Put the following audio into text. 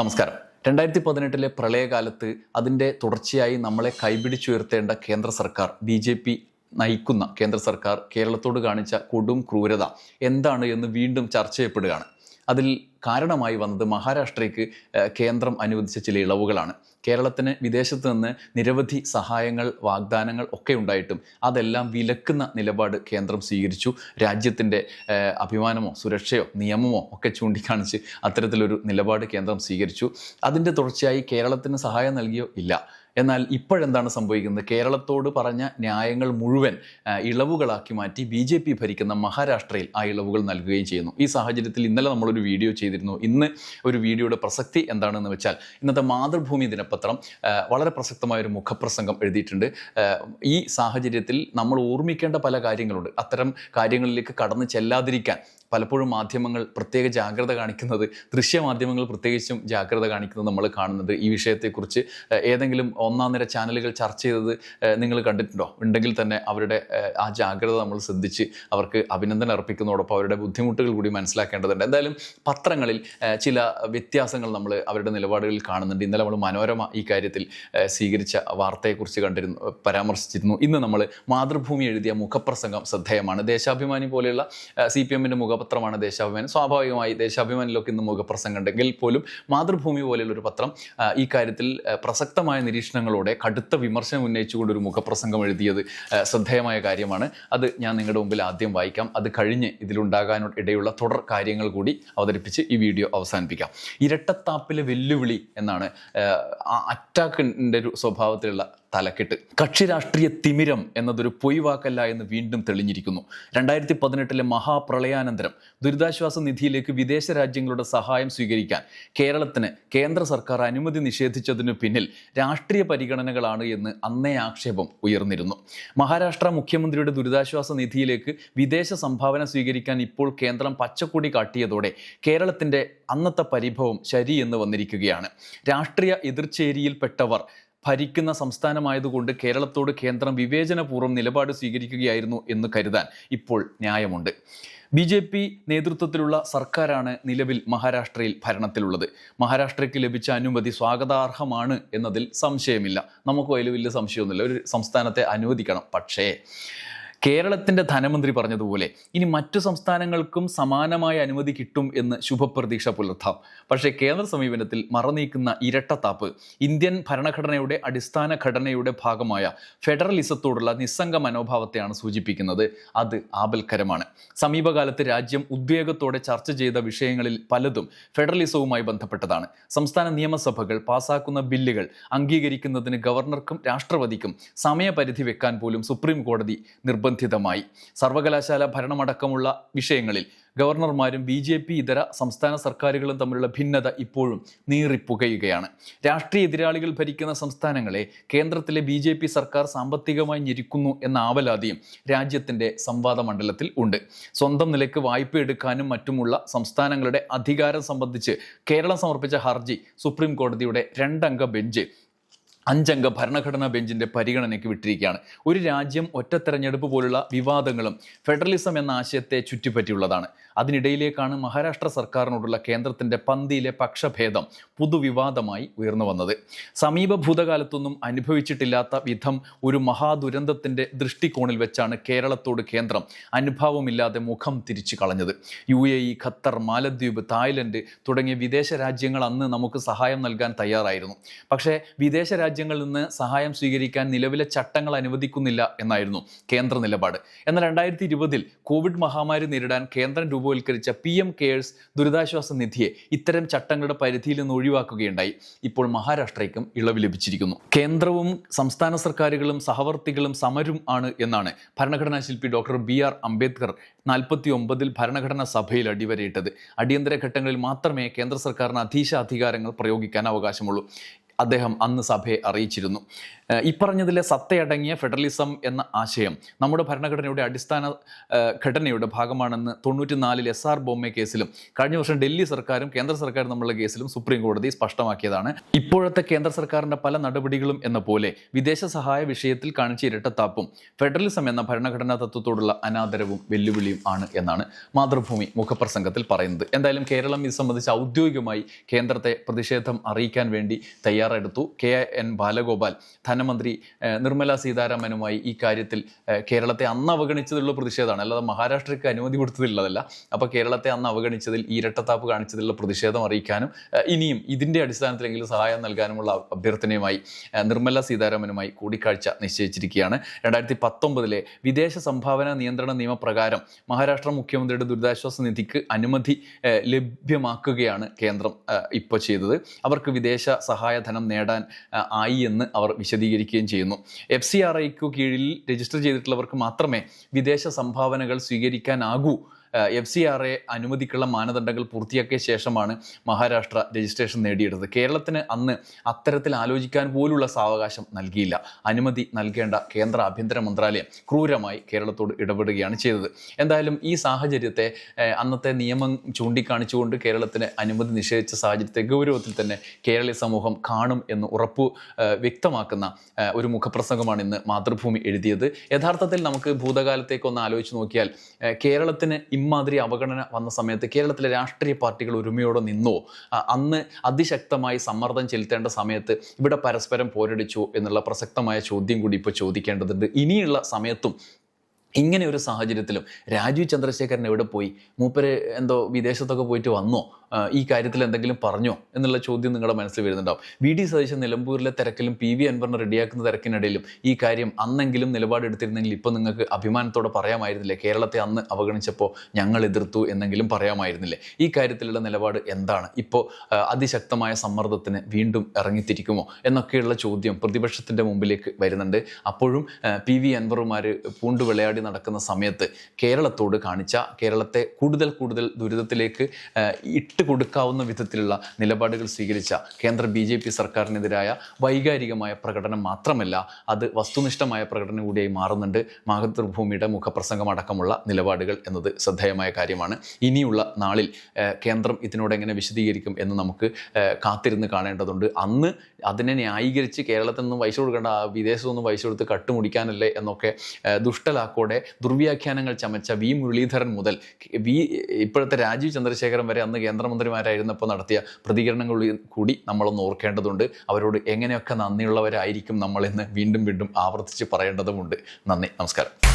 നമസ്കാരം. രണ്ടായിരത്തി പതിനെട്ടിലെ പ്രളയകാലത്ത് അതിന്റെ തുടർച്ചയായി നമ്മളെ കൈപിടിച്ചുയർത്തേണ്ട കേന്ദ്ര സർക്കാർ ബി ജെ പി നയിക്കുന്ന കേന്ദ്ര സർക്കാർ കേരളത്തോട് കാണിച്ച കൊടും ക്രൂരത എന്താണ് എന്ന് വീണ്ടും ചർച്ച ചെയ്യപ്പെടുകയാണ്. അതിൽ കാരണമായി വന്നത് മഹാരാഷ്ട്രയ്ക്ക് കേന്ദ്രം അനുവദിച്ച ചില ഇളവുകളാണ്. കേരളത്തിന് വിദേശത്ത് നിന്ന് നിരവധി സഹായങ്ങൾ വാഗ്ദാനങ്ങൾ ഒക്കെ ഉണ്ടായിട്ടും അതെല്ലാം വിലക്കുന്ന നിലപാട് കേന്ദ്രം സ്വീകരിച്ചു. രാജ്യത്തിന്റെ അഭിമാനമോ സുരക്ഷയോ നിയമമോ ഒക്കെ ചൂണ്ടിക്കാണിച്ച് അത്തരത്തിലൊരു നിലപാട് കേന്ദ്രം സ്വീകരിച്ചു. അതിന്റെ തുടർച്ചയായി കേരളത്തിന് സഹായം നൽകിയോ ഇല്ല. എന്നാൽ ഇപ്പോഴെന്താണ് സംഭവിക്കുന്നത്? കേരളത്തോട് പറഞ്ഞ ന്യായങ്ങൾ മുഴുവൻ ഇളവുകളാക്കി മാറ്റി ബി ജെ പി ഭരിക്കുന്ന മഹാരാഷ്ട്രയിൽ ആ ഇളവുകൾ നൽകുകയും ചെയ്യുന്നു. ഈ സാഹചര്യത്തിൽ ഇന്നലെ നമ്മളൊരു വീഡിയോ ചെയ്തിരുന്നു. ഇന്ന് ഒരു വീഡിയോയുടെ പ്രസക്തി എന്താണെന്ന് വെച്ചാൽ ഇന്നത്തെ മാതൃഭൂമി ദിനപത്രം വളരെ പ്രസക്തമായ ഒരു മുഖപ്രസംഗം എഴുതിയിട്ടുണ്ട്. ഈ സാഹചര്യത്തിൽ നമ്മൾ ഓർമ്മിക്കേണ്ട പല കാര്യങ്ങളുണ്ട്. അത്തരം കാര്യങ്ങളിലേക്ക് കടന്നു ചെല്ലാതിരിക്കാൻ പലപ്പോഴും മാധ്യമങ്ങൾ പ്രത്യേക ജാഗ്രത കാണിക്കുന്നത് ദൃശ്യമാധ്യമങ്ങൾ പ്രത്യേകിച്ചും ജാഗ്രത കാണിക്കുന്നത് നമ്മൾ കാണുന്നത്. ഈ വിഷയത്തെക്കുറിച്ച് ഏതെങ്കിലും ഒന്നാം നിര ചാനലുകൾ ചർച്ച ചെയ്തത് നിങ്ങൾ കണ്ടിട്ടുണ്ടോ? ഉണ്ടെങ്കിൽ തന്നെ അവരുടെ ആ ജാഗ്രത നമ്മൾ ശ്രദ്ധിച്ച് അവർക്ക് അഭിനന്ദനം അർപ്പിക്കുന്നതോടൊപ്പം അവരുടെ ബുദ്ധിമുട്ടുകൾ കൂടി മനസ്സിലാക്കേണ്ടതുണ്ട്. എന്തായാലും പത്രങ്ങളിൽ ചില വ്യത്യാസങ്ങൾ നമ്മൾ അവരുടെ നിലപാടുകളിൽ കാണുന്നുണ്ട്. ഇന്നലെ നമ്മൾ മനോരമ ഈ കാര്യത്തിൽ സ്വീകരിച്ച വാർത്തയെക്കുറിച്ച് കണ്ടിരുന്നു പരാമർശിച്ചിരുന്നു. ഇന്ന് നമ്മൾ മാതൃഭൂമി എഴുതിയ മുഖപ്രസംഗം ശ്രദ്ധേയമാണ്. ദേശാഭിമാനി പോലെയുള്ള സി പി എമ്മിന്റെ മുഖപത്രമാണ് ദേശാഭിമാനി സ്വാഭാവികമായി ദേശാഭിമാനിലൊക്കെ ഇന്ന് മുഖപ്രസംഗം ഉണ്ടെങ്കിൽ പോലും മാതൃഭൂമി പോലെയുള്ള ഒരു പത്രം ഈ കാര്യത്തിൽ പ്രസക്തമായ നിരീക്ഷണങ്ങളോടെ കടുത്ത വിമർശനം ഉന്നയിച്ചുകൊണ്ട് ഒരു മുഖപ്രസംഗം എഴുതിയത് ശ്രദ്ധേയമായ കാര്യമാണ്. അത് ഞാൻ നിങ്ങളുടെ മുമ്പിൽ ആദ്യം വായിക്കാം. അത് കഴിഞ്ഞ് ഇതിലുണ്ടാകാൻ ഇടയുള്ള തുടർ കാര്യങ്ങൾ കൂടി അവതരിപ്പിച്ച് ഈ വീഡിയോ അവസാനിപ്പിക്കാം. ഇരട്ടത്താപ്പിലെ വെല്ലുവിളി എന്നാണ് അറ്റാക്കിന്റെ ഒരു സ്വഭാവത്തിലുള്ള തലക്കെട്ട്. കക്ഷി രാഷ്ട്രീയ തിമിരം എന്നതൊരു പൊയ്വാക്കല്ല എന്ന് വീണ്ടും തെളിഞ്ഞിരിക്കുന്നു. രണ്ടായിരത്തി പതിനെട്ടിലെ മഹാപ്രളയാനന്തരം ദുരിതാശ്വാസ നിധിയിലേക്ക് വിദേശ രാജ്യങ്ങളുടെ സഹായം സ്വീകരിക്കാൻ കേരളത്തിന് കേന്ദ്ര സർക്കാർ അനുമതി നിഷേധിച്ചതിനു പിന്നിൽ രാഷ്ട്രീയ പരിഗണനകളാണ് എന്ന് അന്നേ ആക്ഷേപം ഉയർന്നിരുന്നു. മഹാരാഷ്ട്ര മുഖ്യമന്ത്രിയുടെ ദുരിതാശ്വാസ നിധിയിലേക്ക് വിദേശ സംഭാവന സ്വീകരിക്കാൻ ഇപ്പോൾ കേന്ദ്രം പച്ചക്കൊടി കാട്ടിയതോടെ കേരളത്തിന്റെ അന്നത്തെ പരിഭവം ശരി എന്ന് വന്നിരിക്കുകയാണ്. രാഷ്ട്രീയ എതിർചേരിയിൽപ്പെട്ടവർ ഭരിക്കുന്ന സംസ്ഥാനമായതുകൊണ്ട് കേരളത്തോട് കേന്ദ്രം വിവേചനപൂർവം നിലപാട് സ്വീകരിക്കുകയായിരുന്നു എന്ന് കരുതാൻ ഇപ്പോൾ ന്യായമുണ്ട്. ബി ജെ പി നേതൃത്വത്തിലുള്ള സർക്കാരാണ് നിലവിൽ മഹാരാഷ്ട്രയിൽ ഭരണത്തിലുള്ളത്. മഹാരാഷ്ട്രയ്ക്ക് ലഭിച്ച അനുമതി സ്വാഗതാർഹമാണ് എന്നതിൽ സംശയമില്ല. നമുക്ക് അതിൽ വലിയ സംശയമൊന്നുമില്ല. ഒരു സംസ്ഥാനത്തെ അനുവദിക്കണം പക്ഷേ കേരളത്തിന്റെ ധനമന്ത്രി പറഞ്ഞതുപോലെ ഇനി മറ്റു സംസ്ഥാനങ്ങൾക്കും സമാനമായ അനുമതി കിട്ടും എന്ന് ശുഭപ്രതീക്ഷ പുലർത്താം. പക്ഷേ കേന്ദ്ര സമീപനത്തിൽ മറനീക്കുന്ന ഇരട്ടത്താപ്പ് ഇന്ത്യൻ ഭരണഘടനയുടെ അടിസ്ഥാന ഘടനയുടെ ഭാഗമായ ഫെഡറലിസത്തോടുള്ള നിസ്സംഗ മനോഭാവത്തെയാണ് സൂചിപ്പിക്കുന്നത്. അത് ആപൽക്കരമാണ്. സമീപകാലത്ത് രാജ്യം ഉദ്വേഗത്തോടെ ചർച്ച ചെയ്ത വിഷയങ്ങളിൽ പലതും ഫെഡറലിസവുമായി ബന്ധപ്പെട്ടതാണ്. സംസ്ഥാന നിയമസഭകൾ പാസാക്കുന്ന ബില്ലുകൾ അംഗീകരിക്കുന്നതിന് ഗവർണർക്കും രാഷ്ട്രപതിക്കും സമയപരിധി വെക്കാൻ പോലും സുപ്രീം കോടതി നിർബന്ധിതമായി. സർവകലാശാല ഭരണമടക്കമുള്ള വിഷയങ്ങളിൽ ഗവർണർമാരും ബി ജെ പി ഇതര സംസ്ഥാന സർക്കാരുകളും തമ്മിലുള്ള ഭിന്നത ഇപ്പോഴും നീറിപ്പുകയുകയാണ്. രാഷ്ട്രീയ എതിരാളികൾ ഭരിക്കുന്ന സംസ്ഥാനങ്ങളെ കേന്ദ്രത്തിലെ ബി ജെ പി സർക്കാർ സാമ്പത്തികമായി ഞെരുക്കുന്നു എന്ന ആവലാതിയും രാജ്യത്തിന്റെ സംവാദ മണ്ഡലത്തിൽ ഉണ്ട്. സ്വന്തം നിലയ്ക്ക് വായ്പ എടുക്കാനും മറ്റുമുള്ള സംസ്ഥാനങ്ങളുടെ അധികാരം സംബന്ധിച്ച് കേരളം സമർപ്പിച്ച ഹർജി സുപ്രീം കോടതിയുടെ രണ്ടംഗ ബെഞ്ച് അഞ്ചംഗ ഭരണഘടനാ ബെഞ്ചിന്റെ പരിഗണനയ്ക്ക് വിട്ടിരിക്കുകയാണ്. ഒരു രാജ്യം ഒറ്റ തെരഞ്ഞെടുപ്പ് പോലുള്ള വിവാദങ്ങളും ഫെഡറലിസം എന്ന ആശയത്തെ ചുറ്റിപ്പറ്റിയുള്ളതാണ്. അതിനിടയിലേക്കാണ് മഹാരാഷ്ട്ര സർക്കാരിനോടുള്ള കേന്ദ്രത്തിന്റെ പന്തിയിലെ പക്ഷഭേദം പുതുവിവാദമായി ഉയർന്നു വന്നത്. സമീപ ഭൂതകാലത്തൊന്നും അനുഭവിച്ചിട്ടില്ലാത്ത വിധം ഒരു മഹാദുരന്തത്തിന്റെ ദൃഷ്ടികോണിൽ വെച്ചാണ് കേരളത്തോട് കേന്ദ്രം അനുഭാവമില്ലാതെ മുഖം തിരിച്ചു കളഞ്ഞത്. യു എ ഇ ഖത്തർ മാലദ്വീപ് തായ്ലൻഡ് തുടങ്ങിയ വിദേശ രാജ്യങ്ങൾ അന്ന് നമുക്ക് സഹായം നൽകാൻ തയ്യാറായിരുന്നു. പക്ഷേ വിദേശ രാജ്യങ്ങളിൽ നിന്ന് സഹായം സ്വീകരിക്കാൻ നിലവിലെ ചട്ടങ്ങൾ അനുവദിക്കുന്നില്ല എന്നായിരുന്നു കേന്ദ്ര നിലപാട്. എന്നാൽ രണ്ടായിരത്തി ഇരുപതിൽ കോവിഡ് മഹാമാരി നേരിടാൻ കേന്ദ്രം രൂപവൽക്കരിച്ച പി എം കെയേഴ്സ് ദുരിതാശ്വാസ നിധിയെ ഇത്തരം ചട്ടങ്ങളുടെ പരിധിയിൽ നിന്ന് ഒഴിവാക്കുകയുണ്ടായി. ഇപ്പോൾ മഹാരാഷ്ട്രയ്ക്കും ഇളവ് ലഭിച്ചിരിക്കുന്നു. കേന്ദ്രവും സംസ്ഥാന സർക്കാരുകളും സഹവർത്തികളും സമരും ആണ് എന്നാണ് ഭരണഘടനാ ശില്പി ഡോക്ടർ ബി ആർ അംബേദ്കർ നാൽപ്പത്തി ഒമ്പതിൽ ഭരണഘടനാ സഭയിൽ അടിവരയിട്ടത്. അടിയന്തര ഘട്ടങ്ങളിൽ മാത്രമേ കേന്ദ്ര സർക്കാരിന് അധീശ അധികാരങ്ങൾ പ്രയോഗിക്കാൻ അവകാശമുള്ളൂ. അദ്ദേഹം അന്ന് സഭയെ അറിയിച്ചിരുന്നു. ഇപ്പറഞ്ഞതിലെ സത്തയടങ്ങിയ ഫെഡറലിസം എന്ന ആശയം നമ്മുടെ ഭരണഘടനയുടെ അടിസ്ഥാന ഘടനയുടെ ഭാഗമാണെന്ന് തൊണ്ണൂറ്റിനാലിൽ എസ് ആർ ബോംബെ കേസിലും കഴിഞ്ഞ വർഷം ഡൽഹി സർക്കാരും കേന്ദ്ര സർക്കാരും തമ്മിലുള്ള കേസിലും സുപ്രീം കോടതി സ്പഷ്ടമാക്കിയതാണ്. ഇപ്പോഴത്തെ കേന്ദ്ര സർക്കാരിന്റെ പല നടപടികളും എന്ന പോലെ വിദേശ സഹായ വിഷയത്തിൽ കാണിച്ച ഇരട്ടത്താപ്പും ഫെഡറലിസം എന്ന ഭരണഘടനാ തത്വത്തോടുള്ള അനാദരവും വെല്ലുവിളിയും ആണ് എന്നാണ് മാതൃഭൂമി മുഖപ്രസംഗത്തിൽ പറയുന്നത്. എന്തായാലും കേരളം ഇത് സംബന്ധിച്ച് ഔദ്യോഗികമായി കേന്ദ്രത്തെ പ്രതിഷേധം അറിയിക്കാൻ വേണ്ടി തയ്യാറെടുത്തു. കെ. എൻ. ബാലഗോപാൽ ധനമന്ത്രി നിർമ്മല സീതാരാമനുമായി ഈ കാര്യത്തിൽ കേരളത്തെ അന്ന് അവഗണിച്ചതിലുള്ള പ്രതിഷേധമാണ്. അല്ലാതെ മഹാരാഷ്ട്രയ്ക്ക് അനുമതി കൊടുത്തതില്ലതല്ല അപ്പോൾ കേരളത്തെ അന്ന് അവഗണിച്ചതിൽ ഇരട്ടത്താപ്പ് കാണിച്ചതിലുള്ള പ്രതിഷേധം അറിയിക്കാനും ഇനിയും ഇതിന്റെ അടിസ്ഥാനത്തിലെങ്കിലും സഹായം നൽകാനുമുള്ള അഭ്യർത്ഥനയുമായി നിർമ്മല സീതാരാമനുമായി കൂടിക്കാഴ്ച നിശ്ചയിച്ചിരിക്കുകയാണ്. രണ്ടായിരത്തി പത്തൊമ്പതിലെ വിദേശ സംഭാവന നിയന്ത്രണ നിയമപ്രകാരം മഹാരാഷ്ട്ര മുഖ്യമന്ത്രിയുടെ ദുരിതാശ്വാസ നിധിക്ക് അനുമതി ലഭ്യമാക്കുകയാണ് കേന്ദ്രം ഇപ്പോൾ ചെയ്തത്. അവർക്ക് വിദേശ സഹായധനം നേടാൻ ആയി എന്ന് അവർ വിശദീകരിക്കുകയും ചെയ്യുന്നു. എഫ് സി ആർ ഐക്കു കീഴിൽ രജിസ്റ്റർ ചെയ്തിട്ടുള്ളവർക്ക് മാത്രമേ വിദേശ സംഭാവനകൾ സ്വീകരിക്കാനാകൂ. എഫ് സി ആർ എ അനുമതിക്കുള്ള മാനദണ്ഡങ്ങൾ പൂർത്തിയാക്കിയ ശേഷമാണ് മഹാരാഷ്ട്ര രജിസ്ട്രേഷൻ നേടിയെടുത്തത്. കേരളത്തിന് അന്ന് അത്തരത്തിൽ ആലോചിക്കാൻ പോലുള്ള സാവകാശം നൽകിയില്ല. അനുമതി നൽകേണ്ട കേന്ദ്ര ആഭ്യന്തര മന്ത്രാലയം ക്രൂരമായി കേരളത്തോട് ഇടപെടുകയാണ് ചെയ്തത്. എന്തായാലും ഈ സാഹചര്യത്തെ അന്നത്തെ നിയമം ചൂണ്ടിക്കാണിച്ചുകൊണ്ട് കേരളത്തിന് അനുമതി നിഷേധിച്ച സാഹചര്യത്തെ ഗൗരവത്തിൽ തന്നെ കേരളീയ സമൂഹം കാണും എന്ന് ഉറപ്പ് വ്യക്തമാക്കുന്ന ഒരു മുഖപ്രസംഗമാണ് ഇന്ന് മാതൃഭൂമി എഴുതിയത്. യഥാർത്ഥത്തിൽ നമുക്ക് ഭൂതകാലത്തേക്ക് ഒന്ന് ആലോചിച്ച് നോക്കിയാൽ കേരളത്തിന് ഇമാതിരി അവഗണന വന്ന സമയത്ത് കേരളത്തിലെ രാഷ്ട്രീയ പാർട്ടികൾ ഒരുമയോടെ നിന്നോ. അന്ന് അതിശക്തമായി സമ്മർദ്ദം ചെലുത്തേണ്ട സമയത്ത് ഇവിടെ പരസ്പരം പോരടിച്ചു എന്നുള്ള പ്രസക്തമായ ചോദ്യം കൂടി ഇപ്പോൾ ചോദിക്കേണ്ടതുണ്ട്. ഇനിയുള്ള സമയത്തും ഇങ്ങനെ ഒരു സാഹചര്യത്തിലും രാജീവ് ചന്ദ്രശേഖരൻ എവിടെ പോയി? മൂപ്പര് എന്തോ വിദേശത്തൊക്കെ പോയിട്ട് വന്നോ? ഈ കാര്യത്തിൽ എന്തെങ്കിലും പറഞ്ഞോ എന്നുള്ള ചോദ്യം നിങ്ങളുടെ മനസ്സിൽ വരുന്നുണ്ടാവും. വി ഡി സതീശൻ നിലമ്പൂരിലെ തിരക്കിലും പി വി അൻവറിനെ റെഡിയാക്കുന്ന തിരക്കിനിടയിലും ഈ കാര്യം അന്നെങ്കിലും നിലപാടെടുത്തിരുന്നെങ്കിൽ ഇപ്പോൾ നിങ്ങൾക്ക് അഭിമാനത്തോടെ പറയാമായിരുന്നില്ലേ? കേരളത്തെ അന്ന് അവഗണിച്ചപ്പോൾ ഞങ്ങൾ എതിർത്തു എന്നെങ്കിലും പറയാമായിരുന്നില്ലേ? ഈ കാര്യത്തിലുള്ള നിലപാട് എന്താണ്? ഇപ്പോൾ അതിശക്തമായ സമ്മർദ്ദത്തിന് വീണ്ടും ഇറങ്ങിത്തിരിക്കുമോ? എന്നൊക്കെയുള്ള ചോദ്യം പ്രതിപക്ഷത്തിന്റെ മുമ്പിലേക്ക് വരുന്നുണ്ട്. അപ്പോഴും പി വി അൻവറുമാർ പൂണ്ട് വിളയാടി നടക്കുന്ന സമയത്ത് കേരളത്തോട് കാണിച്ച കേരളത്തെ കൂടുതൽ കൂടുതൽ ദുരിതത്തിലേക്ക് ഇട്ട് കൊടുക്കാവുന്ന വിധത്തിലുള്ള നിലപാടുകൾ സ്വീകരിച്ച കേന്ദ്ര ബി ജെ പി സർക്കാരിനെതിരായ വൈകാരികമായ പ്രകടനം മാത്രമല്ല അത് വസ്തുനിഷ്ഠമായ പ്രകടനം കൂടിയായി മാറുന്നുണ്ട്. മാതൃഭൂമിയുടെ മുഖപ്രസംഗം അടക്കമുള്ള നിലപാടുകൾ എന്നത് ശ്രദ്ധേയമായ കാര്യമാണ്. ഇനിയുള്ള നാളിൽ കേന്ദ്രം ഇതിനോട് എങ്ങനെ വിശദീകരിക്കും എന്ന് നമുക്ക് കാത്തിരുന്ന് കാണേണ്ടതുണ്ട്. അന്ന് അതിനെ ന്യായീകരിച്ച് കേരളത്തിൽ നിന്നും പൈസ കൊടുക്കേണ്ട വിദേശത്തു നിന്നും പൈസ കൊടുത്ത് കട്ടുമുടിക്കാനല്ലേ എന്നൊക്കെ ദുഷ്ടലാക്കോടെ ദുർവ്യാഖ്യാനങ്ങൾ ചമച്ച വി മുരളീധരൻ മുതൽ വി ഇപ്പോഴത്തെ രാജീവ് ചന്ദ്രശേഖരൻ വരെ അന്ന് കേന്ദ്രമന്ത്രിമാരായിരുന്നപ്പോൾ നടത്തിയ പ്രതികരണങ്ങൾ കൂടി നമ്മളൊന്ന് ഓർക്കേണ്ടതുണ്ട്. അവരോട് എങ്ങനെയൊക്കെ നന്ദിയുള്ളവരായിരിക്കും നമ്മളെന്ന് വീണ്ടും വീണ്ടും ആവർത്തിച്ച് പറയേണ്ടതുമുണ്ട്. നന്ദി നമസ്കാരം.